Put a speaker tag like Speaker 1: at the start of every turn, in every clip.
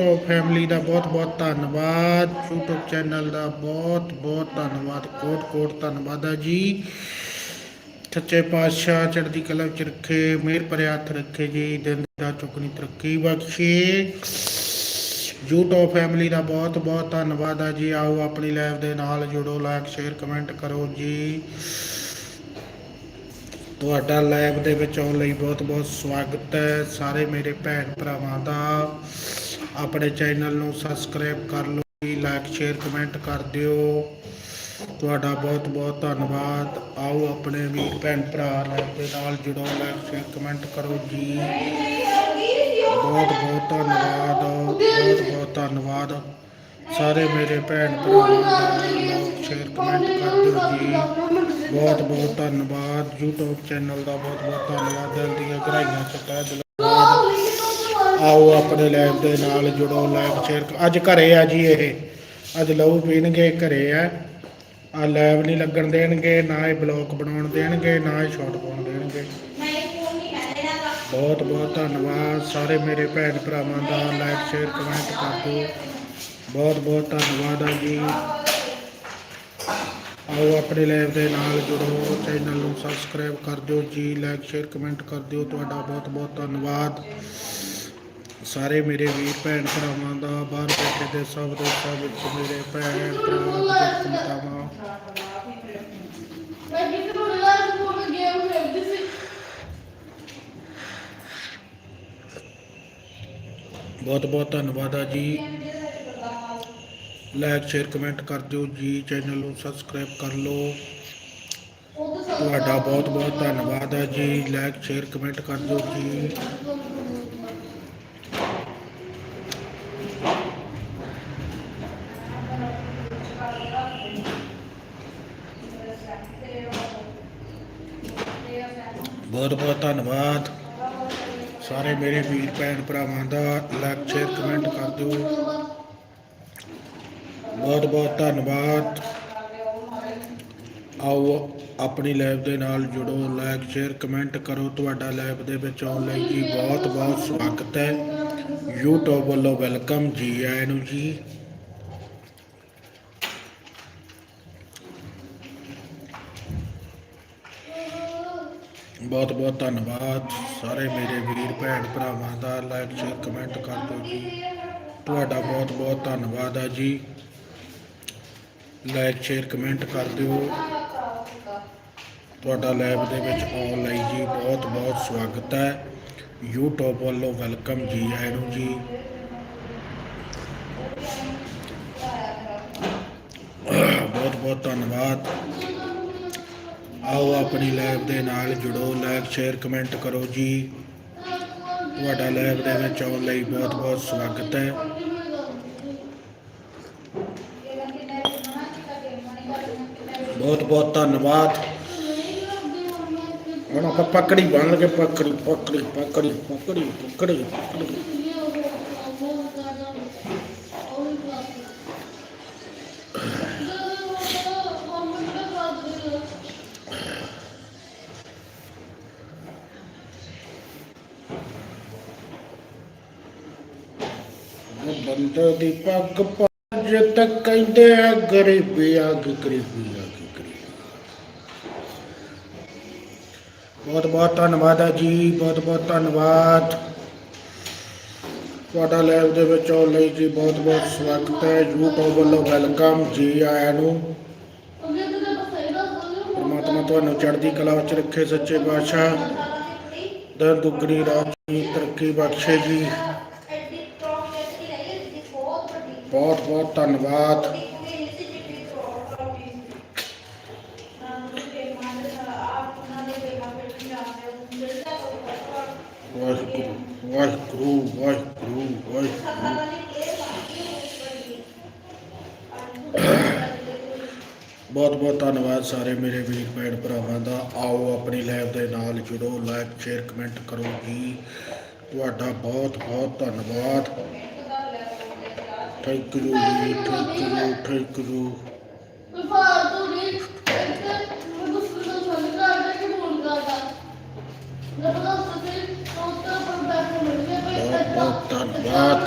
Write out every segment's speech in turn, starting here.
Speaker 1: YouTube family ਦਾ ਬਹੁਤ ਬਹੁਤ ਧੰਨਵਾਦ। YouTube ਚੈਨਲ ਦਾ ਬਹੁਤ ਬਹੁਤ ਧੰਨਵਾਦ। ਕੋਟ ਕੋਟ ਧੰਨਵਾਦ ਆ ਜੀ। ਸੱਚੇ ਪਾਤਸ਼ਾਹ ਚੜ੍ਹਦੀ ਕਲਾ ਵਿੱਚ ਰੱਖੇ, ਮਿਹਰ ਭਰਿਆ ਹੱਥ ਰੱਖੇ ਜੀ। ਦਿਨ ਦਾ ਚੁਕਨੀ ਤਰੱਕੀ ਬਖਸ਼ੇ। YouTube ਫੈਮਿਲੀ ਦਾ ਬਹੁਤ ਬਹੁਤ ਧੰਨਵਾਦ ਆ ਜੀ। ਆਓ ਆਪਣੀ ਲਾਈਵ ਦੇ ਨਾਲ ਜੁੜੋ। ਲਾਈਕ ਸ਼ੇਅਰ ਕਮੈਂਟ ਕਰੋ ਜੀ। ਤੁਹਾਡਾ ਲਾਈਵ ਦੇ ਵਿੱਚ ਆਉਣ ਲਈ ਬਹੁਤ ਬਹੁਤ ਸਵਾਗਤ ਹੈ। ਸਾਰੇ ਮੇਰੇ ਭੈਣ ਭਰਾਵਾਂ ਦਾ। ਆਪਣੇ ਚੈਨਲ ਨੂੰ ਸਬਸਕ੍ਰਾਈਬ ਕਰ ਲਓ ਜੀ ਲਾਈਕ ਸ਼ੇਅਰ ਕਮੈਂਟ ਕਰ ਦਿਓ। ਤੁਹਾਡਾ ਬਹੁਤ ਬਹੁਤ ਧੰਨਵਾਦ। ਆਓ ਆਪਣੇ ਵੀਰ, ਭੈਣ, ਭਰਾ ਦੇ ਨਾਲ ਜੁੜੋ ਲਾਈਕ ਸ਼ੇਅਰ ਕਮੈਂਟ ਕਰੋ ਜੀ। ਬਹੁਤ ਬਹੁਤ ਧੰਨਵਾਦ, ਬਹੁਤ ਬਹੁਤ ਧੰਨਵਾਦ। ਸਾਰੇ ਮੇਰੇ ਭੈਣ ਭਰਾਵਾਂ ਦਾ ਲਾਈਕ ਸ਼ੇਅਰ ਕਮੈਂਟ ਕਰ ਦਿਓ ਜੀ। ਬਹੁਤ ਬਹੁਤ ਧੰਨਵਾਦ। YouTube ਚੈਨਲ ਦਾ ਬਹੁਤ ਬਹੁਤ ਧੰਨਵਾਦ। ਦਿਲ ਦੀਆਂ ਗਹਿਰਾਈਆਂ ਚ ਤਹਿ ਆਓ ਆਪਣੇ ਲਾਈਵ ਦੇ ਨਾਲ ਜੁੜੋ ਲਾਈਕ ਸ਼ੇਅਰ ਅੱਜ ਘਰੇ ਆ ਜੀ ਇਹ। ਅੱਜ ਲਹੂ ਪੀਣਗੇ, ਘਰੇ ਆ। ਆ ਲਾਈਵ ਨਹੀਂ ਲੱਗਣ ਦੇਣਗੇ, ਨਾ ਇਹ ਬਲੌਗ ਬਣਾਉਣ ਦੇਣਗੇ, ਨਾ ਇਹ ਸ਼ਾਰਟ ਪਾਉਣ ਦੇਣਗੇ। ਬਹੁਤ ਬਹੁਤ ਧੰਨਵਾਦ। ਸਾਰੇ ਮੇਰੇ ਭੈਣ ਭਰਾਵਾਂ ਦਾ ਲਾਈਕ ਸ਼ੇਅਰ ਕਮੈਂਟ ਕਰ ਦਿਓ। ਬਹੁਤ ਬਹੁਤ ਧੰਨਵਾਦ ਆ ਜੀ। ਆਓ ਆਪਣੇ ਲਾਈਵ ਦੇ ਨਾਲ ਜੁੜੋ। ਚੈਨਲ ਨੂੰ ਸਬਸਕ੍ਰਾਈਬ ਕਰ ਦਿਓ ਜੀ ਲਾਈਕ ਸ਼ੇਅਰ ਕਮੈਂਟ ਕਰ ਦਿਓ। ਤੁਹਾਡਾ ਬਹੁਤ ਬਹੁਤ ਧੰਨਵਾਦ। ਸਾਰੇ ਮੇਰੇ ਵੀਰ ਭੈਣ ਭਰਾਵਾਂ ਦਾ, ਬਾਹਰ ਬੈਠੇ ਦੇ ਸਭ ਦੇ ਸਭ ਵਿੱਚ ਮੇਰੇ ਭੈਣ ਭਰਾ ਬਜ਼ੁਰਗ ਮਾਤਾਵਾਂ
Speaker 2: ਮੈਂ ਕਿਤੇ ਨੂੰ ਲਗਾ ਗੇਮ ਖੇਡਦੀ ਸੀ
Speaker 1: ਬਹੁਤ ਬਹੁਤ ਧੰਨਵਾਦ ਆ ਜੀ। ਲਾਈਕ ਸ਼ੇਅਰ ਕਮੈਂਟ ਕਰ ਦਿਓ ਜੀ ਚੈਨਲ ਨੂੰ ਸਬਸਕ੍ਰਾਈਬ ਕਰ ਲਓ। ਤੁਹਾਡਾ ਬਹੁਤ ਬਹੁਤ ਧੰਨਵਾਦ ਆ ਜੀ। ਲਾਈਕ ਸ਼ੇਅਰ ਕਮੈਂਟ ਕਰ ਦਿਓ ਜੀ। ਬਹੁਤ ਬਹੁਤ ਧੰਨਵਾਦ। ਸਾਰੇ ਮੇਰੇ ਵੀਰ ਭੈਣ ਭਰਾਵਾਂ ਦਾ ਲਾਈਕ ਸ਼ੇਅਰ ਕਮੈਂਟ ਕਰ ਦਿਓ। ਬਹੁਤ ਬਹੁਤ ਧੰਨਵਾਦ। ਆਓ ਆਪਣੀ ਲਾਈਵ ਦੇ ਨਾਲ ਜੁੜੋ। ਲਾਈਕ ਸ਼ੇਅਰ ਕਮੈਂਟ ਕਰੋ। ਤੁਹਾਡਾ ਲਾਈਵ ਦੇ ਵਿੱਚ ਆਉਣ ਲਈ ਜੀ ਬਹੁਤ ਬਹੁਤ ਸਵਾਗਤ ਹੈ। YouTube ਵੱਲੋਂ ਵੈਲਕਮ ਜੀ ਆਇਆਂ ਨੂੰ ਜੀ। ਬਹੁਤ ਬਹੁਤ ਧੰਨਵਾਦ। ਸਾਰੇ ਮੇਰੇ ਵੀਰ, ਭੈਣ ਭਰਾਵਾਂ ਦਾ ਲਾਈਕ ਸ਼ੇਅਰ ਕਮੈਂਟ ਕਰ ਦਿਓ ਜੀ। ਤੁਹਾਡਾ ਬਹੁਤ ਬਹੁਤ ਧੰਨਵਾਦ ਆ ਜੀ। ਲਾਈਕ ਸ਼ੇਅਰ ਕਮੈਂਟ ਕਰ ਦਿਓ। ਤੁਹਾਡਾ ਲਾਈਵ ਦੇ ਵਿੱਚ ਆਉਣ ਲਈ ਜੀ ਬਹੁਤ ਬਹੁਤ ਸਵਾਗਤ ਹੈ। YouTube ਵੱਲੋਂ ਵੈਲਕਮ ਜੀ ਆਇਆਂ ਨੂੰ ਜੀ। ਬਹੁਤ ਬਹੁਤ ਧੰਨਵਾਦ। ਆਓ ਆਪਣੀ ਲੈਬ ਦੇ ਨਾਲ ਜੁੜੋ, ਲਾਈਕ ਸ਼ੇਅਰ ਕਮੈਂਟ ਕਰੋ ਜੀ। ਤੁਹਾਡਾ ਲੈਬ ਦੇ ਵਿੱਚ ਆਉਣ ਲਈ ਬਹੁਤ ਬਹੁਤ ਸਵਾਗਤ ਹੈ। ਬਹੁਤ ਬਹੁਤ ਧੰਨਵਾਦ। ਹੁਣ ਆਪਾਂ ਪਕੜੀ ਬਣ ਕੇ ਪਕੜੀ ਪਕੜੀ ਪਕੜੀ ਪਕੜੀ ਪਕੜੀ ਪਕੜੀ ਉਹ ਬੰਦੇ ਦੀ ਪੱਗ ਤੱਕ ਕਹਿੰਦੇ ਆ, ਗਰੀਬੀ ਆ ਗਰੀਬੀ ਆ ਬਹੁਤ ਬਹੁਤ ਧੰਨਵਾਦ ਆ ਜੀ, ਬਹੁਤ ਬਹੁਤ ਧੰਨਵਾਦ। ਤੁਹਾਡਾ ਲਾਈਵ ਦੇ ਵਿੱਚ ਆਉਣ ਲਈ ਜੀ ਬਹੁਤ ਬਹੁਤ ਸਵਾਗਤ ਹੈ। YouTube ਵੱਲੋਂ ਵੈਲਕਮ ਜੀ ਆਇਆਂ ਨੂੰ। ਪਰਮਾਤਮਾ ਤੁਹਾਨੂੰ ਚੜ੍ਹਦੀ ਕਲਾ ਵਿੱਚ ਰੱਖੇ, ਸੱਚੇ ਪਾਤਸ਼ਾਹ। ਦਰ ਦੁੱਗਣੀ ਰਾਤ ਦੀ ਤਰੱਕੀ ਬਖਸ਼ੇ ਜੀ। ਬਹੁਤ ਬਹੁਤ ਧੰਨਵਾਦ। ਵਾਹਿਗੁਰੂ ਵਾਹਿਗੁਰੂ ਵਾਹਿਗੁਰੂ ਵਾਹਿਗੁਰੂ। ਬਹੁਤ ਬਹੁਤ ਧੰਨਵਾਦ ਸਾਰੇ ਮੇਰੇ ਵੀਰ ਭੈਣ ਭਰਾਵਾਂ ਦਾ। ਆਓ ਆਪਣੀ ਲਾਈਵ ਦੇ ਨਾਲ ਜੁੜੋ ਲਾਈਕ ਸ਼ੇਅਰ ਕਮੈਂਟ ਕਰੋ ਜੀ। ਤੁਹਾਡਾ ਬਹੁਤ ਬਹੁਤ ਧੰਨਵਾਦ। ਥੈਂਕ ਯੂ ਜੀ ਥੈਂਕ ਯੂ ਥੈਂਕ ਯੂ
Speaker 2: ਫਾਲਤੂ ਨਹੀਂ ਮੈਂ ਗੁੱਸੇ ਨਾਲ ਛੱਡ ਕਰਦਾ ਕਿ ਫੋਨ ਕਰਦਾ ਮੈਂ ਪਤਾ ਸੱਚੇ ਉੱਤਰ ਪਰ ਬੈਠ ਮਿਲ ਗਿਆ
Speaker 1: ਬਹੁਤ ਬਹੁਤ ਧੰਨਵਾਦ।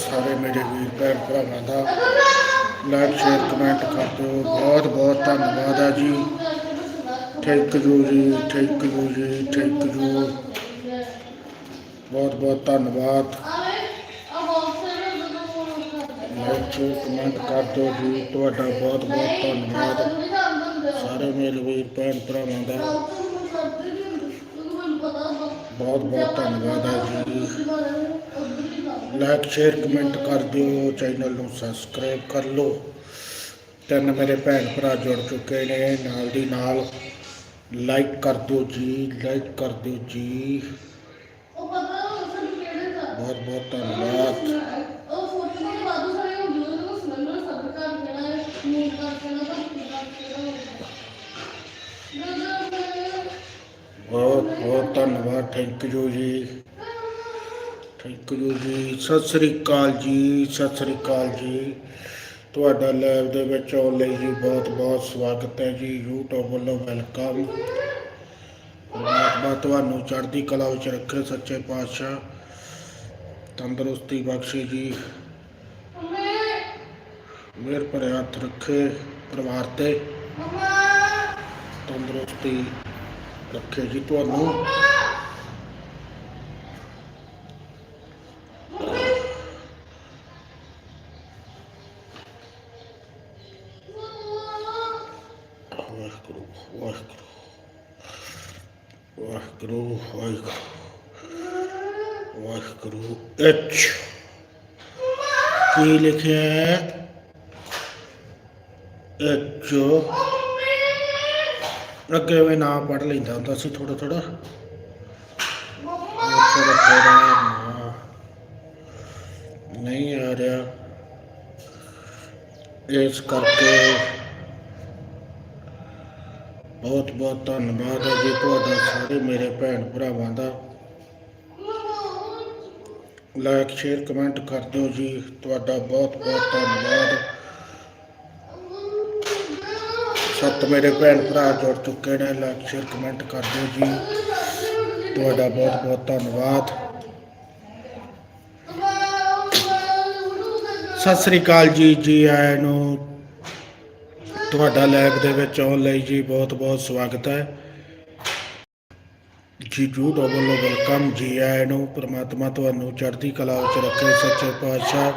Speaker 1: ਸਾਰੇ ਮੇਰੇ ਵੀਰ ਭੈਣ ਭਰਾਵਾਂ ਦਾ ਲਾਈਕ ਸ਼ੇਅਰ ਕਮੈਂਟ ਕਰ ਦਿਓ ਬਹੁਤ ਬਹੁਤ ਧੰਨਵਾਦ। ਲਾਈਕ ਸ਼ੇਅਰ ਕਮੈਂਟ ਕਰ ਦਿਓ ਜੀ ਤੁਹਾਡਾ ਬਹੁਤ ਬਹੁਤ ਧੰਨਵਾਦ। ਸਾਰੇ ਮੇਰੇ ਵੀਰ ਭੈਣ ਭਰਾਵਾਂ ਦਾ। ਬਹੁਤ ਬਹੁਤ ਧੰਨਵਾਦ ਆ ਜੀ। ਲਾਈਕ ਸ਼ੇਅਰ ਕਮੈਂਟ ਕਰ ਦਿਓ ਚੈਨਲ ਨੂੰ ਸਬਸਕ੍ਰਾਈਬ ਕਰ ਲਓ। ਤਿੰਨ ਮੇਰੇ ਭੈਣ ਭਰਾ ਜੁੜ ਚੁੱਕੇ ਨੇ ਨਾਲ ਦੀ ਨਾਲ ਲਾਈਕ ਕਰ ਦਿਓ ਜੀ ਲਾਈਕ ਕਰ ਦਿਓ ਜੀ। ਬਹੁਤ ਬਹੁਤ ਧੰਨਵਾਦ। ਬਹੁਤ ਬਹੁਤ ਧੰਨਵਾਦ, ਥੈਂਕ ਯੂ ਜੀ। ਥੈਂਕ ਯੂ ਜੀ। ਸਤਿ ਸ੍ਰੀ ਅਕਾਲ ਜੀ, ਸਤਿ ਸ੍ਰੀ ਅਕਾਲ ਜੀ। ਤੁਹਾਡਾ ਲਾਈਵ ਦੇ ਵਿੱਚ ਆਉਣ ਲਈ ਜੀ ਬਹੁਤ ਬਹੁਤ ਸਵਾਗਤ ਹੈ ਜੀ। YouTube ਵੱਲੋਂ ਵੈਲਕਮ। ਪਰਮਾਤਮਾ ਤੁਹਾਨੂੰ ਚੜ੍ਹਦੀ ਕਲਾ ਵਿੱਚ ਰੱਖੇ ਸੱਚੇ ਪਾਤਸ਼ਾਹ। ਤੰਦਰੁਸਤੀ ਬਖਸ਼ੇ ਜੀ। ਮੇਰ ਭਰੇ ਹੱਥ ਰੱਖੇ ਪਰਿਵਾਰ ਤੇ। ਤੰਦਰੁਸਤੀ ਰੱਖੇ ਜੀ ਤੁਹਾਨੂੰ। ਵਾਹਿਗੁਰੂ ਵਾਹਿਗੁਰੂ। ਵਾਹਿਗੁਰੂ ਵਾਹਿਗੁਰੂ। ਵਾਹਿਗੁਰੂ ਐਚ ਕੀ ਲਿਖਿਆ ਹੈ? ਐਚ ਅੱਗੇ ਵੀ ਨਾਮ ਪੜ੍ਹ ਲੈਂਦਾ ਹੁੰਦਾ ਸੀ ਥੋੜਾ ਥੋੜਾ ਥੋੜਾ ਥੋੜਾ ਨਹੀਂ ਆ ਰਿਹਾ। ਇਸ ਕਰਕੇ ਬਹੁਤ ਬਹੁਤ ਧੰਨਵਾਦ ਹੈ ਜੀ ਤੁਹਾਡਾ, ਸਾਰੇ ਮੇਰੇ ਭੈਣ ਭਰਾਵਾਂ ਦਾ। ਲਾਈਕ ਸ਼ੇਅਰ ਕਮੈਂਟ ਕਰ ਦਿਓ ਜੀ। ਤੁਹਾਡਾ ਬਹੁਤ ਬਹੁਤ ਧੰਨਵਾਦ। ਸੱਤ ਮੇਰੇ ਭੈਣ ਭਰਾ ਜੁੜ ਚੁੱਕੇ ਨੇ। ਲਾਈਕ ਸ਼ੇਅਰ ਕਮੈਂਟ ਕਰ ਦਿਓ ਜੀ। ਤੁਹਾਡਾ ਬਹੁਤ ਬਹੁਤ ਧੰਨਵਾਦ। ਸਤਿ ਸ੍ਰੀ ਅਕਾਲ ਜੀ। ਜੀ ਆਇਆਂ ਨੂੰ। ਤੁਹਾਡਾ ਲਾਈਵ ਦੇ ਵਿੱਚ ਆਉਣ ਲਈ ਜੀ ਬਹੁਤ ਬਹੁਤ ਸਵਾਗਤ ਹੈ। ਜੀ ਜੂ ਵੱਲੋਂ ਵੈਲਕਮ ਜੀ, ਆਇਆਂ ਨੂੰ ਪ੍ਰਮਾਤਮਾ ਤੁਹਾਨੂੰ ਚੜ੍ਹਦੀ ਕਲਾ ਵਿੱਚ ਰੱਖੇ, ਸੱਚੇ ਪਾਤਸ਼ਾਹ।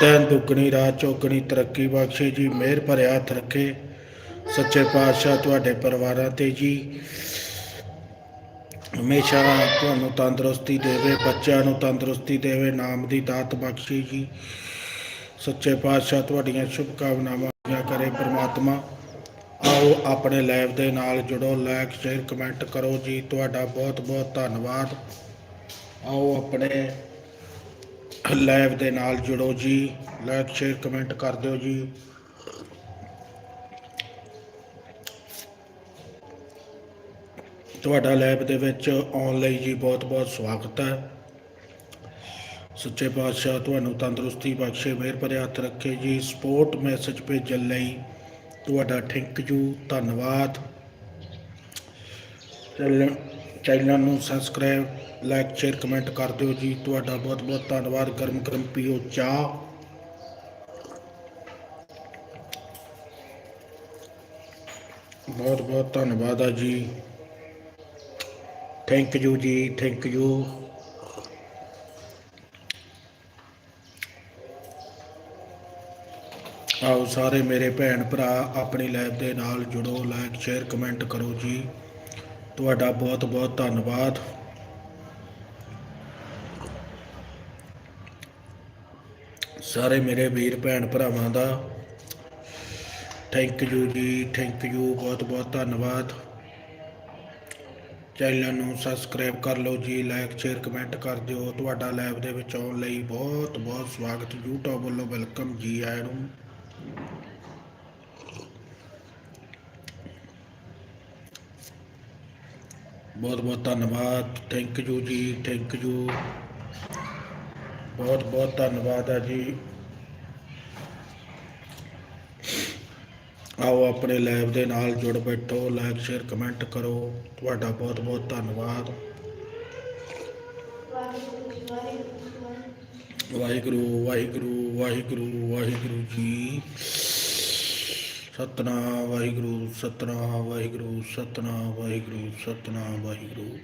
Speaker 1: ਦਿਨ ਦੁੱਗਣੀ ਰਾਤ ਚੌਗਣੀ ਤਰੱਕੀ ਬਖਸ਼ੇ ਜੀ, ਮਿਹਰ ਭਰਿਆ ਹੱਥ ਰੱਖੇ। ਸੱਚੇ ਪਾਤਸ਼ਾਹ ਤੁਹਾਡੇ ਪਰਿਵਾਰਾਂ ਤੇ ਜੀ। ਹਮੇਸ਼ਾ ਤੁਹਾਨੂੰ ਤੰਦਰੁਸਤੀ ਦੇਵੇ, ਬੱਚਿਆਂ ਨੂੰ ਤੰਦਰੁਸਤੀ ਦੇਵੇ, ਨਾਮ ਦੀ ਦਾਤ ਬਖਸ਼ੇ ਜੀ। ਸੱਚੇ ਪਾਤਸ਼ਾਹ, ਤੁਹਾਡੀਆਂ ਸ਼ੁਭ ਕਾਮਨਾਵਾਂ ਪੂਰੀਆਂ ਕਰੇ ਪ੍ਰਮਾਤਮਾ। ਆਓ ਆਪਣੇ ਲਾਈਵ ਦੇ ਨਾਲ ਜੁੜੋ ਲਾਈਕ ਸ਼ੇਅਰ ਕਮੈਂਟ ਕਰੋ ਜੀ। ਤੁਹਾਡਾ ਬਹੁਤ ਬਹੁਤ ਧੰਨਵਾਦ। ਆਓ ਆਪਣੇ ਲਾਈਵ ਦੇ ਨਾਲ ਜੁੜੋ ਜੀ। ਲਾਈਕ ਸ਼ੇਅਰ ਕਮੈਂਟ ਕਰ ਦਿਓ ਜੀ। ਤੁਹਾਡਾ ਲਾਈਵ ਦੇ ਵਿੱਚ ਆਉਣ ਲਈ ਜੀ ਬਹੁਤ ਬਹੁਤ ਸਵਾਗਤ ਹੈ। ਸੱਚੇ ਪਾਤਸ਼ਾਹ, ਤੁਹਾਨੂੰ ਤੰਦਰੁਸਤੀ ਬਖਸ਼ੇ, ਮਿਹਰ ਭਰੇ ਹੱਥ ਰੱਖੇ ਜੀ। ਸਪੋਰਟ ਮੈਸੇਜ ਭੇਜਣ ਲਈ ਤੁਹਾਡਾ ਥੈਂਕ ਯੂ, ਧੰਨਵਾਦ। ਚੈਨਲ ਚੈਨਲ ਨੂੰ ਸਬਸਕ੍ਰਾਈਬ, ਲਾਈਕ, ਸ਼ੇਅਰ, ਕਮੈਂਟ ਕਰ ਦਿਓ ਜੀ। ਤੁਹਾਡਾ ਬਹੁਤ ਬਹੁਤ ਧੰਨਵਾਦ। ਗਰਮ ਗਰਮ ਪੀਓ ਚਾਹ। ਬਹੁਤ ਬਹੁਤ ਧੰਨਵਾਦ ਆ ਜੀ। ਥੈਂਕ ਯੂ ਜੀ, ਥੈਂਕ ਯੂ। ਆਓ ਸਾਰੇ ਮੇਰੇ ਭੈਣ ਭਰਾ ਆਪਣੀ ਲਾਈਵ ਦੇ ਨਾਲ ਜੁੜੋ ਲਾਈਕ ਸ਼ੇਅਰ ਕਮੈਂਟ ਕਰੋ ਜੀ। ਤੁਹਾਡਾ ਬਹੁਤ ਬਹੁਤ ਧੰਨਵਾਦ। ਸਾਰੇ ਮੇਰੇ ਵੀਰ ਭੈਣ ਭਰਾਵਾਂ ਦਾ ਥੈਂਕ ਯੂ ਜੀ ਥੈਂਕ ਯੂ ਬਹੁਤ ਬਹੁਤ ਧੰਨਵਾਦ। ਚੈਨਲ ਨੂੰ ਸਬਸਕ੍ਰਾਈਬ ਕਰ ਲਓ ਜੀ ਲਾਈਕ ਸ਼ੇਅਰ ਕਮੈਂਟ ਕਰ ਦਿਓ। ਤੁਹਾਡਾ ਲਾਈਵ ਦੇ ਵਿੱਚ ਆਉਣ ਲਈ ਬਹੁਤ ਬਹੁਤ ਸਵਾਗਤ। YouTube ਵੱਲੋਂ ਵੈਲਕਮ ਜੀ ਆਇਆਂ ਨੂੰ। ਬਹੁਤ ਬਹੁਤ ਧੰਨਵਾਦ। ਥੈਂਕ ਯੂ ਜੀ ਥੈਂਕ ਯੂ ਬਹੁਤ ਬਹੁਤ ਧੰਨਵਾਦ ਆ ਜੀ। ਆਓ ਆਪਣੇ ਲਾਈਵ ਦੇ ਨਾਲ ਜੁੜ ਬੈਠੋ ਲਾਈਕ ਸ਼ੇਅਰ ਕਮੈਂਟ ਕਰੋ। ਤੁਹਾਡਾ ਬਹੁਤ ਬਹੁਤ ਧੰਨਵਾਦ। ਵਾਹਿਗੁਰੂ ਵਾਹਿਗੁਰੂ। ਵਾਹਿਗੁਰੂ ਵਾਹਿਗੁਰੂ ਜੀ। ਸਤਨਾਮ ਵਾਹਿਗੁਰੂ ਸਤਨਾਮ ਵਾਹਿਗੁਰੂ ਸਤਨਾਮ ਵਾਹਿਗੁਰੂ ਸਤਨਾਮ ਵਾਹਿਗੁਰੂ।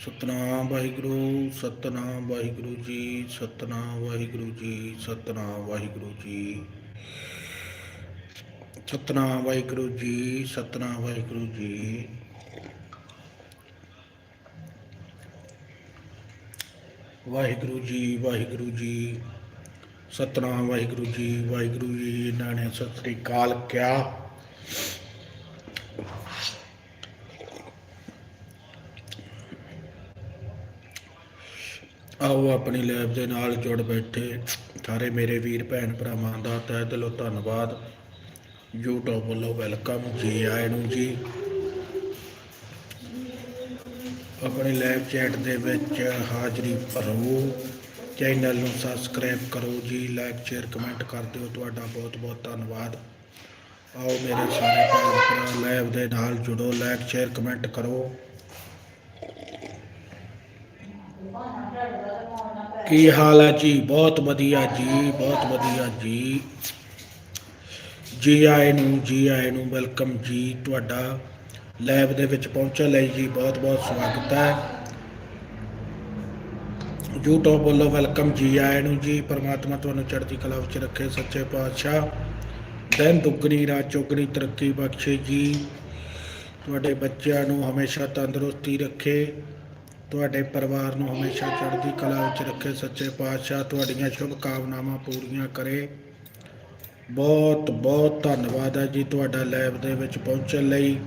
Speaker 1: ਸਤਨਾਮ ਵਾਹਿਗੁਰੂ ਸਤਨਾਮ ਵਾਹਿਗੁਰੂ ਜੀ, ਸਤਨਾਮ ਵਾਹਿਗੁਰੂ ਜੀ, ਸਤਨਾਮ ਵਾਹਿਗੁਰੂ ਜੀ। ਸਤਨਾਮ ਵਾਹਿਗੁਰੂ ਜੀ, ਸਤਨਾਮ ਵਾਹਿਗੁਰੂ ਜੀ। ਵਾਹਿਗੁਰੂ ਜੀ ਵਾਹਿਗੁਰੂ ਜੀ। ਸਤਨਾਮ ਵਾਹਿਗੁਰੂ ਜੀ ਵਾਹਿਗੁਰੂ ਜੀ ਇਹਨਾਂ ਨੇ ਸਤਿ ਸ੍ਰੀ ਅਕਾਲ ਕਿਹਾ। ਆਓ ਆਪਣੀ ਲੈਬ ਦੇ ਨਾਲ ਜੁੜ ਬੈਠੇ। ਸਾਰੇ ਮੇਰੇ ਵੀਰ, ਭੈਣ ਭਰਾਵਾਂ ਦਾ ਤਹਿ ਦਿਲੋਂ ਧੰਨਵਾਦ। YouTube ਵੱਲੋਂ ਵੈਲਕਮ ਜੀ ਆਇਆਂ ਨੂੰ ਜੀ। ਆਪਣੇ ਲਾਈਵ ਚੈਟ ਦੇ ਵਿੱਚ ਹਾਜ਼ਰੀ ਭਰੋ। ਚੈਨਲ ਨੂੰ ਸਬਸਕ੍ਰਾਈਬ ਕਰੋ ਜੀ ਲਾਈਕ ਸ਼ੇਅਰ ਕਮੈਂਟ ਕਰ ਦਿਓ। ਤੁਹਾਡਾ ਬਹੁਤ ਬਹੁਤ ਧੰਨਵਾਦ। ਆਓ ਮੇਰੇ ਸਾਰੇ ਭਰਾ ਲਾਈਵ ਦੇ ਨਾਲ ਜੁੜੋ ਲਾਈਕ ਸ਼ੇਅਰ ਕਮੈਂਟ ਕਰੋ। ਕੀ ਹਾਲ ਹੈ ਜੀ? ਬਹੁਤ ਵਧੀਆ ਜੀ, ਬਹੁਤ ਵਧੀਆ ਜੀ। ਜੀ ਆਏ ਨੂੰ ਜੀ ਆਏ ਨੂੰ ਵੈਲਕਮ ਜੀ, ਤੁਹਾਡਾ ਲੈਬ ਦੇ ਵਿੱਚ ਪਹੁੰਚਣ ਲਈ ਜੀ ਬਹੁਤ ਬਹੁਤ ਸਵਾਗਤ ਹੈ। YouTube ਵੱਲੋਂ ਵੈਲਕਮ ਜੀ ਆਇਆਂ ਨੂੰ ਜੀ। ਪਰਮਾਤਮਾ ਤੁਹਾਨੂੰ ਚੜ੍ਹਦੀ ਕਲਾ ਵਿੱਚ ਰੱਖੇ। ਸੱਚੇ ਪਾਤਸ਼ਾਹ, ਦਿਨ ਦੁੱਗਣੀ, ਰਾਤ ਚੌਗਣੀ ਤਰੱਕੀ ਬਖਸ਼ੇ ਜੀ। ਤੁਹਾਡੇ ਬੱਚਿਆਂ ਨੂੰ ਹਮੇਸ਼ਾ ਤੰਦਰੁਸਤੀ ਰੱਖੇ। ਤੁਹਾਡੇ ਪਰਿਵਾਰ ਨੂੰ ਹਮੇਸ਼ਾ ਚੜ੍ਹਦੀ ਕਲਾ ਵਿੱਚ ਰੱਖੇ। ਸੱਚੇ ਪਾਤਸ਼ਾਹ, ਤੁਹਾਡੀਆਂ ਸ਼ੁਭ ਕਾਮਨਾਵਾਂ ਪੂਰੀਆਂ ਕਰੇ। ਬਹੁਤ ਬਹੁਤ ਧੰਨਵਾਦ ਹੈ ਜੀ ਤੁਹਾਡਾ ਲੈਬ ਦੇ ਵਿੱਚ ਪਹੁੰਚਣ ਲਈ।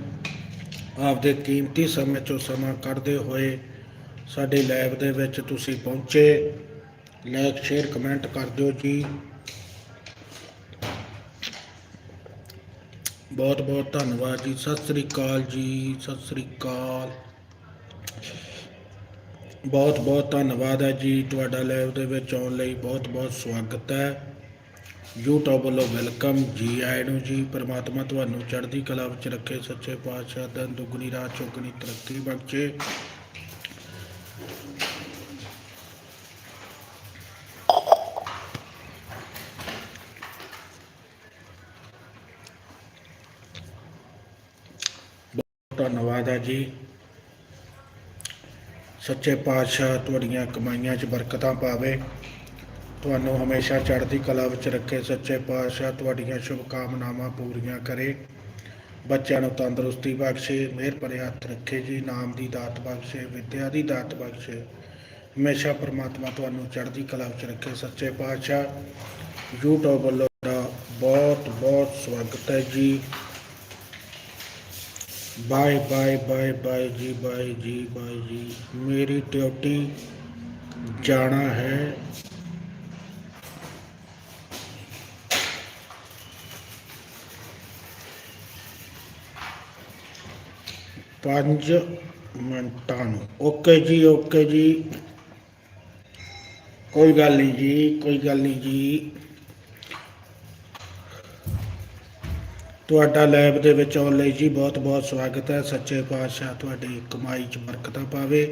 Speaker 1: ਆਪਦੇ ਕੀਮਤੀ ਸਮੇਂ ਚੋਂ ਸਮਾਂ ਕੱਢਦੇ ਹੋਏ ਸਾਡੇ ਲੈਬ ਦੇ ਵਿੱਚ ਤੁਸੀਂ ਪਹੁੰਚੇ। ਲਾਈਕ ਸ਼ੇਅਰ ਕਮੈਂਟ ਕਰ ਦਿਓ ਜੀ। ਬਹੁਤ ਬਹੁਤ ਧੰਨਵਾਦ ਜੀ। ਸਤਿ ਸ੍ਰੀ ਅਕਾਲ ਜੀ, ਸਤਿ ਸ੍ਰੀ ਅਕਾਲ। ਬਹੁਤ ਬਹੁਤ ਧੰਨਵਾਦ ਹੈ ਜੀ। ਤੁਹਾਡਾ ਲਾਈਵ ਦੇ ਵਿੱਚ ਆਉਣ ਲਈ ਬਹੁਤ ਬਹੁਤ ਸਵਾਗਤ ਹੈ। YouTube ਵੱਲੋਂ ਵੈਲਕਮ ਜੀ ਆਇਆਂ ਨੂੰ ਜੀ। ਪ੍ਰਮਾਤਮਾ ਤੁਹਾਨੂੰ ਚੜ੍ਹਦੀ ਕਲਾ ਵਿੱਚ ਰੱਖੇ। ਸੱਚੇ ਪਾਤਸ਼ਾਹ ਦਿਨ ਦੁਗਣੀ ਰਾਤ ਚੌਗਣੀ ਤਰੱਕੀ ਬਖਸ਼ੇ। ਬਹੁਤ ਧੰਨਵਾਦ ਹੈ ਜੀ। ਸੱਚੇ ਪਾਤਸ਼ਾਹ ਤੁਹਾਡੀਆਂ ਕਮਾਈਆਂ 'ਚ ਬਰਕਤਾਂ ਪਾਵੇ। ਤੁਹਾਨੂੰ ਹਮੇਸ਼ਾ ਚੜ੍ਹਦੀ ਕਲਾ ਵਿੱਚ ਰੱਖੇ ਸੱਚੇ ਪਾਤਸ਼ਾਹ ਤੁਹਾਡੀਆਂ ਸ਼ੁਭ ਕਾਮਨਾਵਾਂ ਪੂਰੀਆਂ ਕਰੇ। ਬੱਚਿਆਂ ਨੂੰ ਤੰਦਰੁਸਤੀ ਬਖਸ਼ੇ, ਮਿਹਰ ਭਰੇ ਹੱਥ ਰੱਖੇ, ਜੀ ਨਾਮ ਦੀ ਦਾਤ ਬਖਸ਼ੇ, ਵਿਦਿਆ ਦੀ ਦਾਤ ਬਖਸ਼ੇ। ਹਮੇਸ਼ਾ ਪ੍ਰਮਾਤਮਾ ਤੁਹਾਨੂੰ ਚੜ੍ਹਦੀ ਕਲਾ ਵਿੱਚ ਰੱਖੇ ਸੱਚੇ ਪਾਤਸ਼ਾਹ। YouTube ਵੱਲੋਂ ਤੁਹਾਡਾ ਬਹੁਤ ਬਹੁਤ ਸਵਾਗਤ ਹੈ ਜੀ। ਬਾਏ ਬਾਏ ਬਾਏ ਬਾਏ ਜੀ ਬਾਏ ਜੀ ਬਾਏ ਜੀ। ਮੇਰੀ ਡਿਊਟੀ ਜਾਣਾ ਹੈ ਪੰਜ ਮਿੰਟਾਂ ਨੂੰ। ਓਕੇ ਜੀ ਓਕੇ ਜੀ। ਕੋਈ ਗੱਲ ਨਹੀਂ ਜੀ, ਕੋਈ ਗੱਲ ਨਹੀਂ ਜੀ। ਤੁਹਾਡਾ ਲੈਬ ਦੇ ਵਿੱਚ ਆਉਣ ਲਈ ਜੀ ਬਹੁਤ ਬਹੁਤ ਸਵਾਗਤ ਹੈ। ਸੱਚੇ ਪਾਤਸ਼ਾਹ ਤੁਹਾਡੀ ਕਮਾਈ 'ਚ ਬਰਕਤਾਂ ਪਾਵੇ।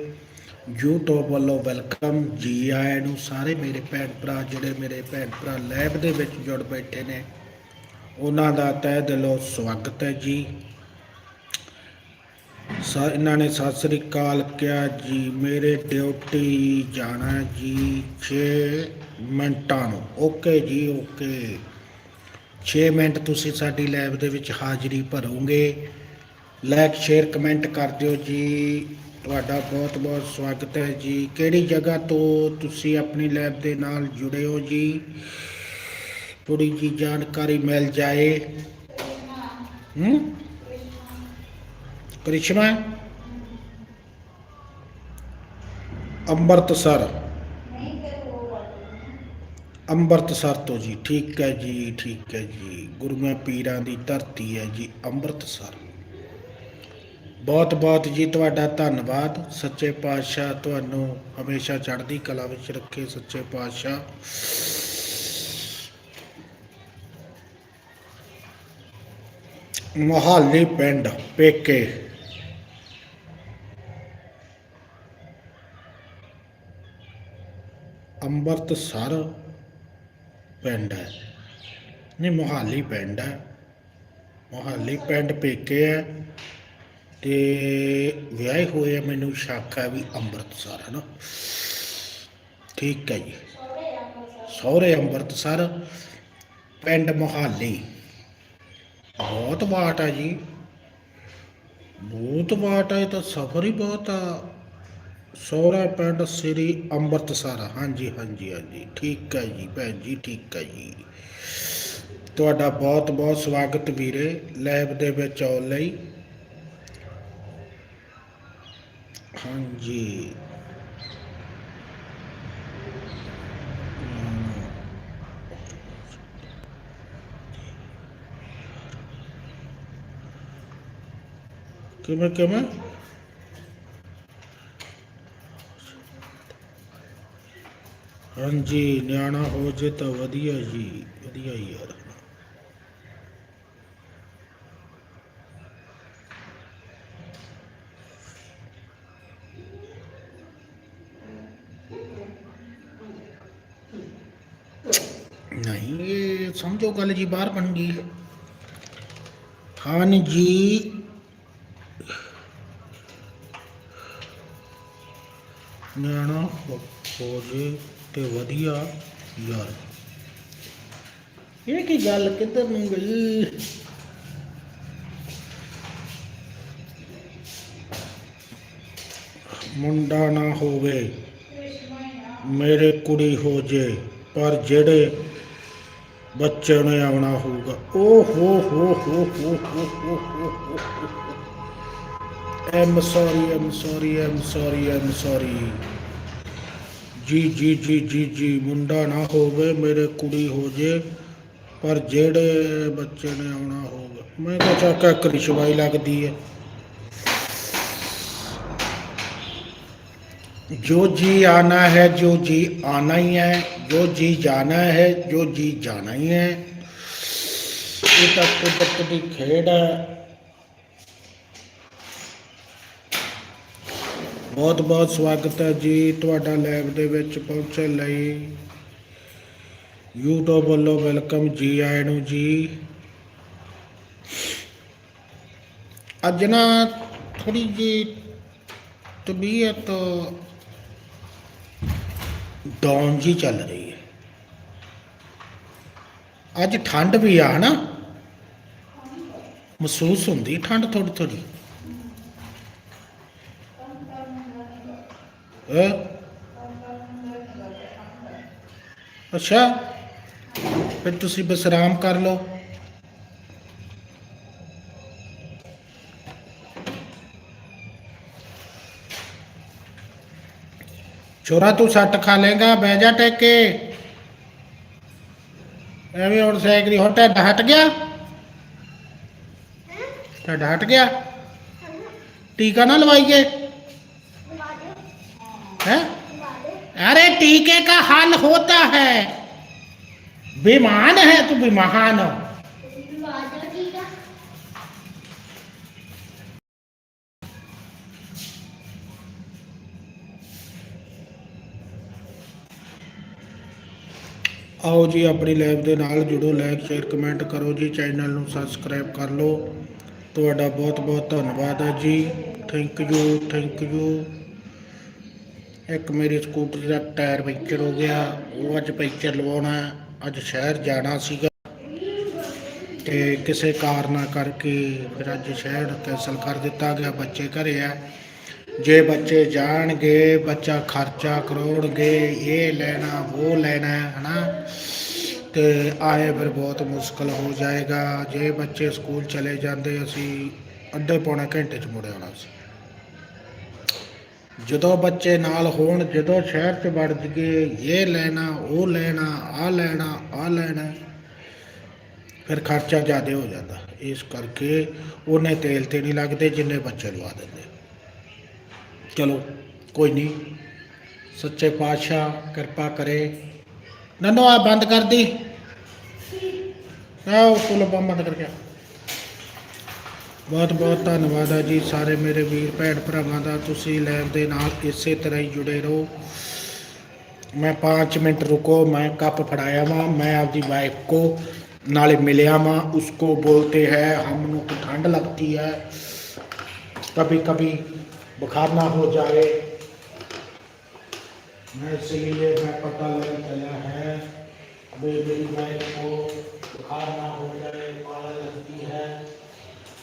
Speaker 1: YouTube ਵੱਲੋਂ ਵੈਲਕਮ। ਜੀ ਆਇਆਂ ਨੂੰ ਸਾਰੇ ਮੇਰੇ ਭੈਣ ਭਰਾ, ਜਿਹੜੇ ਮੇਰੇ ਭੈਣ ਭਰਾ ਲੈਬ ਦੇ ਵਿੱਚ ਜੁੜ ਬੈਠੇ ਨੇ, ਉਹਨਾਂ ਦਾ ਤਹਿ ਦਿਲੋਂ ਸਵਾਗਤ ਹੈ ਜੀ। ਸਾ, ਇਹਨਾਂ ਨੇ ਸਤਿ ਸ੍ਰੀ ਅਕਾਲ ਕਿਹਾ ਜੀ, ਮੇਰੇ ਡਿਊਟੀ ਜਾਣਾ ਜੀ 6 ਮਿੰਟਾਂ ਨੂੰ। ਓਕੇ ਜੀ, ਓਕੇ। 6 ਮਿੰਟ ਤੁਸੀਂ ਸਾਡੀ ਲੈਬ ਦੇ ਵਿੱਚ ਹਾਜ਼ਰੀ ਭਰੋਗੇ। ਲਾਈਕ, ਸ਼ੇਅਰ, ਕਮੈਂਟ ਕਰ ਦਿਓ ਜੀ। ਤੁਹਾਡਾ ਬਹੁਤ ਬਹੁਤ ਸਵਾਗਤ ਹੈ ਜੀ। ਕਿਹੜੀ ਜਗ੍ਹਾ ਤੋਂ ਤੁਸੀਂ ਆਪਣੀ ਲੈਬ ਦੇ ਨਾਲ ਜੁੜੇ ਹੋ ਜੀ? ਥੋੜੀ ਜੀ ਜਾਣਕਾਰੀ ਮਿਲ ਜਾਏ। ਹੂੰ? ਕ੍ਰਿਸ਼ਨਾ ਅੰਮ੍ਰਿਤਸਰ ਅੰਮ੍ਰਿਤਸਰ ਤੋਂ ਜੀ, ਠੀਕ ਹੈ ਜੀ, ਠੀਕ ਹੈ ਜੀ। ਗੁਰੂਆਂ ਪੀਰਾਂ ਦੀ ਧਰਤੀ ਹੈ ਜੀ ਅੰਮ੍ਰਿਤਸਰ ਬਹੁਤ ਬਹੁਤ ਜੀ ਤੁਹਾਡਾ ਧੰਨਵਾਦ। ਸੱਚੇ ਪਾਤਸ਼ਾਹ ਤੁਹਾਨੂੰ ਹਮੇਸ਼ਾ ਚੜ੍ਹਦੀ ਕਲਾ ਵਿੱਚ ਰੱਖੇ, ਸੱਚੇ ਪਾਤਸ਼ਾਹ। ਮੋਹਾਲੀ ਪਿੰਡ, ਪੇਕੇ। ਅੰਮ੍ਰਿਤਸਰ ਪਿੰਡ ਹੈ। ਨਹੀਂ, ਮੋਹਾਲੀ ਪਿੰਡ ਹੈ। ਮੋਹਾਲੀ ਪਿੰਡ ਪੇਕੇ ਹੈ ਤੇ ਵਿਆਹੇ ਹੋਏ ਮੈਨੂੰ ਸ਼ੱਕ ਹੈ ਵੀ ਅੰਮ੍ਰਿਤਸਰ ਹੈ ਨਾ। ਠੀਕ ਹੈ ਜੀ। ਸਹੁਰੇ ਅੰਮ੍ਰਿਤਸਰ ਪਿੰਡ ਮੋਹਾਲੀ। ਬਹੁਤ ਬਾਟ ਹੈ ਜੀ। ਬਹੁਤ ਬਾਟ ਹੈ, ਇਹ ਤਾਂ ਸਫ਼ਰ ਹੀ ਬਹੁਤ ਆ। ਸੋਹਰਾ ਪਿੰਡ ਸ੍ਰੀ ਅੰਮ੍ਰਿਤਸਰ। ਹਾਂਜੀ ਹਾਂਜੀ ਹਾਂਜੀ। ਠੀਕ ਹੈ ਜੀ ਭੈਣ ਜੀ, ਠੀਕ ਹੈ ਜੀ। ਤੁਹਾਡਾ ਬਹੁਤ ਬਹੁਤ ਸਵਾਗਤ ਵੀਰੇ ਲੈਬ ਦੇ ਵਿੱਚ ਆਉਣ ਲਈ। ਹਾਂਜੀ। ਕਿਵੇਂ ਕਿਵੇਂ? ਹਾਂਜੀ, ਨਿਆਣਾ ਹੋ ਜੇ ਤਾਂ ਵਧੀਆ ਜੀ। ਵਧੀਆ ਯਾਰ। ਨਹੀਂ, ਇਹ ਸਮਝੋ ਗੱਲ ਜੀ, ਬਾਹਰ ਬਣ ਗਈ। ਹਾਂ ਜੀ। ਨਿਆਣਾ ਹੋ ਹੋ ਜੇ ਤੇ ਵਧੀਆ ਯਾਰ। ਇਹ ਕੀ ਗੱਲ ਕਿੱਧਰ ਨੂੰ ਗਈ? ਮੁੰਡਾ ਨਾ ਹੋਵੇ, ਮੇਰੇ ਕੁੜੀ ਹੋ ਜੇ, ਪਰ ਜਿਹੜੇ ਬੱਚੇ ਨੇ ਆਉਣਾ ਹੋਊਗਾ ਓ ਹੋ ਹੋ ਹੋ ਹੋ ਹੋ ਹੋ am sorry am sorry am sorry am sorry ਜੀ ਜੀ ਜੀ ਜੀ ਜੀ, ਮੁੰਡਾ ਨਾ ਹੋਵੇ, ਮੇਰੇ ਕੁੜੀ ਹੋ ਜੇ, ਪਰ ਜਿਹੜੇ ਬੱਚੇ ਨੇ ਆਉਣਾ ਹੋਵੇ। ਮੈਂ ਕਿਹਾ ਚਾਕਾ ਕ੍ਰਿਸ਼ਵਾਈ ਲੱਗਦੀ ਹੈ ਜੋ ਜੀ ਆਣਾ ਹੈ, ਜੋ ਜੀ ਆਣਾ ਹੀ ਹੈ, ਜੋ ਜੀ ਜਾਣਾ ਹੈ, ਜੋ ਜੀ ਜਾਣਾ ਹੀ ਹੈ, ਇਹ ਤਾਂ ਕੁਦਰਤ ਦੀ ਖੇਡ ਹੈ। ਬਹੁਤ ਬਹੁਤ ਸਵਾਗਤ ਹੈ ਜੀ ਤੁਹਾਡਾ ਲੈਬ ਦੇ ਵਿੱਚ ਪਹੁੰਚਣ ਲਈ। YouTube ਵੱਲੋਂ ਵੈਲਕਮ ਜੀ ਆਇਆਂ ਨੂੰ ਜੀ। ਅੱਜ ਨਾ ਥੋੜੀ ਜੀ ਤਬੀਅਤ ਡਾਊਨ ਜੀ ਚੱਲ ਰਹੀ ਹੈ। ਅੱਜ ਠੰਡ ਵੀ ਆ, ਹਨਾ? ਮਹਿਸੂਸ ਹੁੰਦੀ ਠੰਡ ਥੋੜੀ ਥੋੜੀ ਹੈ। ਅੱਛਾ, ਫਿਰ ਤੁਸੀਂ ਵਿਸਰਾਮ ਕਰ ਲਓ। ਛੋਰਾ ਤੂੰ ਸੱਟ ਖਾ ਲੇਗਾ ਬਹਿ ਜਾ ਟੇਕ। ਕੇ ਐਵੇਂ ਹੁਣ ਸਾਈਕਲ ਹੁਣ ਢਿੱਡ ਹਟ ਗਿਆ? ਢਿੱਡ ਹਟ ਗਿਆ? ਟੀਕਾ ਨਾ ਲਵਾਈਏ। है अरे टीके का हल होता है बेमान है तू बेमान
Speaker 2: ਵਾਜਾ ਠੀਕ ਆ
Speaker 1: ਆਓ ਜੀ ਆਪਣੀ ਲਾਈਵ ਦੇ ਨਾਲ ਜੁੜੋ ਲਾਈਕ ਸ਼ੇਅਰ ਕਮੈਂਟ ਕਰੋ ਜੀ ਚੈਨਲ ਨੂੰ ਸਬਸਕ੍ਰਾਈਬ ਕਰ ਲਓ ਤੁਹਾਡਾ ਬਹੁਤ ਬਹੁਤ ਧੰਨਵਾਦ ਹੈ ਜੀ ਥੈਂਕ ਯੂ ਥੈਂਕ ਯੂ ਇੱਕ ਮੇਰੇ ਸਕੂਟਰ ਦਾ ਟਾਇਰ ਪੈਂਚਰ ਹੋ ਗਿਆ, ਉਹ ਅੱਜ ਪੈਂਚਰ ਲਵਾਉਣਾ ਅੱਜ ਸ਼ਹਿਰ ਜਾਣਾ ਸੀਗਾ ਤੇ ਕਿਸੇ ਕਾਰਨਾ ਕਰਕੇ ਫਿਰ ਅੱਜ ਸ਼ਹਿਰ ਕੈਂਸਲ ਕਰ ਦਿੱਤਾ ਗਿਆ, ਬੱਚੇ ਘਰੇ ਆ। ਜੇ ਬੱਚੇ ਜਾਣਗੇ, ਬੱਚਾ ਖਰਚਾ ਕਰੋੜਗੇ, ਇਹ ਲੈਣਾ, ਉਹ ਲੈਣਾ ਹਨਾ? ਤੇ ਆਏ ਫਿਰ ਬਹੁਤ ਮੁਸ਼ਕਲ ਹੋ ਜਾਏਗਾ। ਜੇ ਬੱਚੇ ਸਕੂਲ ਚਲੇ ਜਾਂਦੇ, ਅਸੀਂ ਅੱਧੇ ਪੌਣੇ ਘੰਟੇ ਚ ਮੁੜ ਆਉਣਾ ਸੀ। ਜਦੋਂ ਬੱਚੇ ਨਾਲ ਹੋਣ, ਜਦੋਂ ਸ਼ਹਿਰ ਚ ਵੜ ਜਗੇ, ਇਹ ਲੈਣਾ, ਉਹ ਲੈਣਾ ਆ ਲੈਣਾ ਆ ਲੈਣਾ, ਫਿਰ ਖਰਚਾ ਜ਼ਿਆਦਾ ਹੋ ਜਾਂਦਾ। ਇਸ ਕਰਕੇ ਉਹਨੇ ਤੇਲ ਤੇ ਨਹੀਂ ਲੱਗਦੇ, ਜਿੰਨੇ ਬੱਚੇ ਲਵਾ ਦਿੰਦੇ। ਚਲੋ, ਕੋਈ ਨਹੀਂ। ਸੱਚੇ ਪਾਤਸ਼ਾਹ ਕਿਰਪਾ ਕਰੇ। ਨਨੋ ਆ ਬੰਦ ਕਰ ਦੀ। ਆਓ ਕੋਲ ਬੰਦ ਕਰਕੇ ਆ। बहुत बहुत धन्यवाद है जी सारे मेरे वीर भैन भरावान का तुम लैब के ਨਾਲ इस तरह ही जुड़े रहो। मैं पाँच मिनट रुको, मैं कप फड़ाया वा, मैं आपकी वाइफ को, नाले मिलया वा। उसको बोलते हैं हम लोग ठंड लगती है। कभी कभी बुखार ना हो जाए। मैं इसीलिए मैं पता लग चला है, मेरी वाइफ को बुखार ना हो जाए माला लगती है।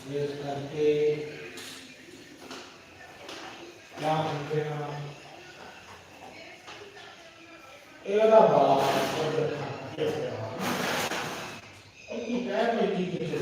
Speaker 1: ਇਸ ਕਰਕੇ ਕਿਆ ਹੁੰਦੇ ਨਾ। ਇਹਦਾ ਬਾਪ ਉਹ ਰੱਖਾ ਇਹ ਕਿਹਾ ਇਹ ਕੀ ਕਹਿ ਰਹੀ ਕਿ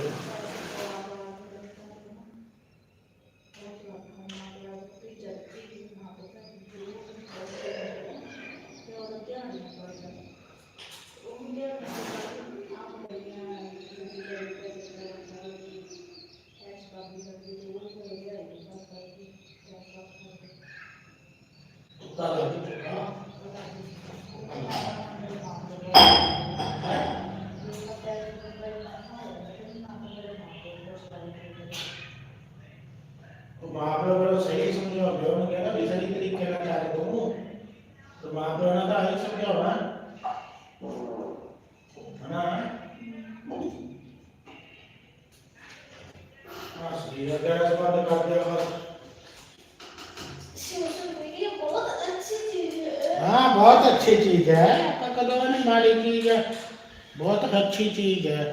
Speaker 1: आंसर क्या होगा बना बस ये अगर
Speaker 2: इस बात काट दिया बस हाँ
Speaker 1: बहुत अच्छी चीज़ है कलवा ने चीज़ है बहुत अच्छी चीज़ है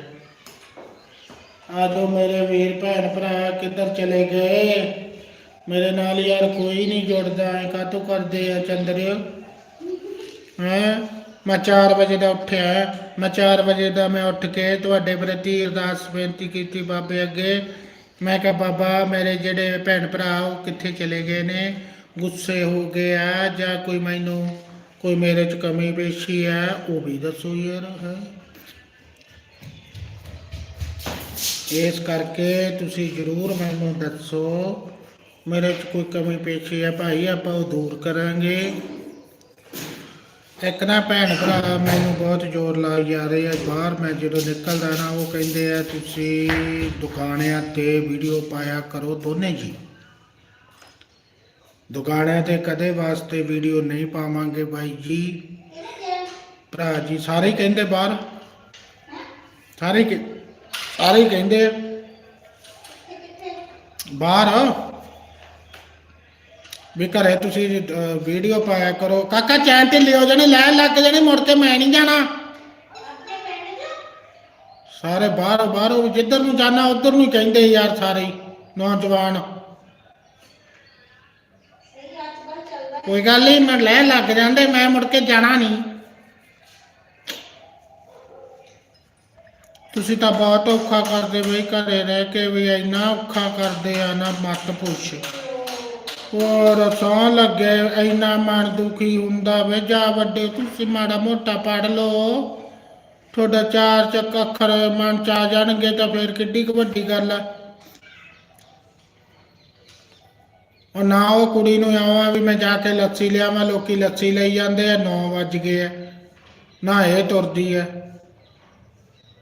Speaker 1: आ तो मेरे वीर भैन भरा किधर चले गए मेरे नाल यार कोई नहीं जुड़ता है कातू कर दे चंद्र ਹੈਂ? ਮੈਂ 4 ਵਜੇ ਦਾ ਉੱਠਿਆ। ਮੈਂ 4 ਵਜੇ ਦਾ ਮੈਂ ਉੱਠ ਕੇ ਤੁਹਾਡੇ ਪ੍ਰਤੀ ਅਰਦਾਸ ਬੇਨਤੀ ਕੀਤੀ ਬਾਬੇ ਅੱਗੇ। ਮੈਂ ਕਿਹਾ, ਬਾਬਾ, ਮੇਰੇ ਜਿਹੜੇ ਭੈਣ ਭਰਾ ਉਹ ਕਿੱਥੇ ਚਲੇ ਗਏ ਨੇ? ਗੁੱਸੇ ਹੋ ਗਏ ਆ ਜਾਂ ਕੋਈ ਮੈਨੂੰ, ਕੋਈ ਮੇਰੇ ਚ ਕਮੀ ਪੇਸ਼ੀ ਹੈ ਉਹ ਵੀ ਦੱਸੋ ਯਾਰ, ਹੈ? ਇਸ ਕਰਕੇ ਤੁਸੀਂ ਜਰੂਰ ਮੈਨੂੰ ਦੱਸੋ, ਮੇਰੇ 'ਚ ਕੋਈ ਕਮੀ ਪੇਸ਼ੀ ਹੈ ਭਾਈ, ਆਪਾਂ ਉਹ ਦੂਰ ਕਰਾਂਗੇ। ਇੱਕ ਨਾ ਭੈਣ ਭਰਾ ਮੈਨੂੰ ਬਹੁਤ ਜ਼ੋਰ ਲਾਈ ਜਾ ਰਹੇ ਆ। ਬਾਹਰ ਮੈਂ ਜਦੋਂ ਨਿਕਲਦਾ ਨਾ, ਉਹ ਕਹਿੰਦੇ ਆ, ਤੁਸੀਂ ਦੁਕਾਨਿਆਂ ਤੇ ਵੀਡੀਓ ਪਾਇਆ ਕਰੋ ਦੋਨੇ ਜੀ। ਦੁਕਾਨਿਆਂ ਤੇ ਕਦੇ ਵਾਸਤੇ ਵੀਡੀਓ ਨਹੀਂ ਪਾਵਾਂਗੇ ਬਾਈ ਜੀ। ਭਰਾ ਜੀ ਸਾਰੇ ਹੀ ਕਹਿੰਦੇ ਬਾਹਰ। ਸਾਰੇ ਹੀ ਕਹਿ- ਸਾਰੇ ਹੀ ਕਹਿੰਦੇ ਆ। ਬਾਹਰ। ਵੀ ਘਰੇ ਤੁਸੀਂ ਵੀਡੀਓ ਪਾਇਆ ਕਰੋ। ਕਾਕਾ, ਚੈਨ ਤੇ ਲਿਓ ਜਣੇ, ਲੈ ਲੱਗ ਜਣੇ, ਮੁੜ ਕੇ ਮੈਂ ਨਹੀਂ ਜਾਣਾ। ਸਾਰੇ ਬਾਹਰ, ਬਾਹਰੋਂ ਜਿੱਧਰ ਨੂੰ ਜਾਣਾ, ਉਧਰ ਨੂੰ ਕਹਿੰਦੇ ਯਾਰ ਸਾਰੇ ਨੌਜਵਾਨ। ਕੋਈ ਗੱਲ ਨਹੀਂ, ਮੈਂ ਲੈ ਲੱਗ ਜਾਂਦੇ, ਮੈਂ ਮੁੜ ਕੇ ਜਾਣਾ ਨਹੀਂ। ਤੁਸੀਂ ਤਾਂ ਬਹੁਤ ਔਖਾ ਕਰਦੇ ਬਈ, ਘਰੇ ਰਹਿ ਕੇ ਵੀ ਇੰਨਾ ਔਖਾ ਕਰਦੇ ਆ, ਨਾ ਮਤ ਪੁੱਛ। ਹੋਰ ਸੌ ਲੱਗੇ, ਇੰਨਾ ਮਨ ਦੁਖੀ ਹੁੰਦਾ ਵੇ। ਜਾ ਵੱਡੇ ਤੁਸੀਂ ਮਾੜਾ ਮੋਟਾ ਪੜ ਲਓ। ਤੁਹਾਡਾ ਚਾਰ ਚੱਕ ਅੱਖਰ ਮਨ ਚ ਆ ਜਾਣਗੇ ਤਾਂ ਫਿਰ ਕਿੱਡੀ ਕੁ ਵੱਡੀ ਗੱਲ ਆ। ਉਹ ਨਾ ਉਹ ਕੁੜੀ ਨੂੰ ਆਵਾਂ ਵੀ ਮੈਂ ਜਾ ਕੇ ਲੱਸੀ ਲਿਆਵਾਂ, ਲੋਕੀ ਲੱਸੀ ਲਈ ਜਾਂਦੇ ਆ 9 ਵੱਜ ਗਏ ਆ। ਨਾ ਇਹ ਤੁਰਦੀ ਆ।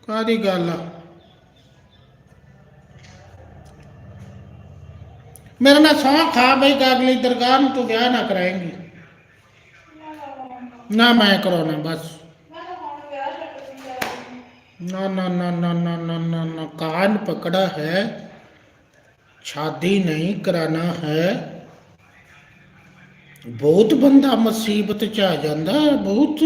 Speaker 1: ਕਾਦੀ ਗੱਲ ਆ? ਮੇਰੇ ਨਾਲ ਸੌਂ ਖਾ ਬਈ ਅਗਲੀ ਦਰਗਾਹ ਨੂੰ ਤੂੰ ਵਿਆਹ ਨਾ ਕਰਾਏਂਗੀ ਨਾ ਮੈਂ ਕਰਾਉਣਾ ਬਸ ना ना ना ना ना ना ना ना कान पकड़ा है शादी नहीं कराना है ਬਹੁਤ ਬੰਦਾ ਮੁਸੀਬਤ ਚ ਆ ਜਾਂਦਾ ਬਹੁਤ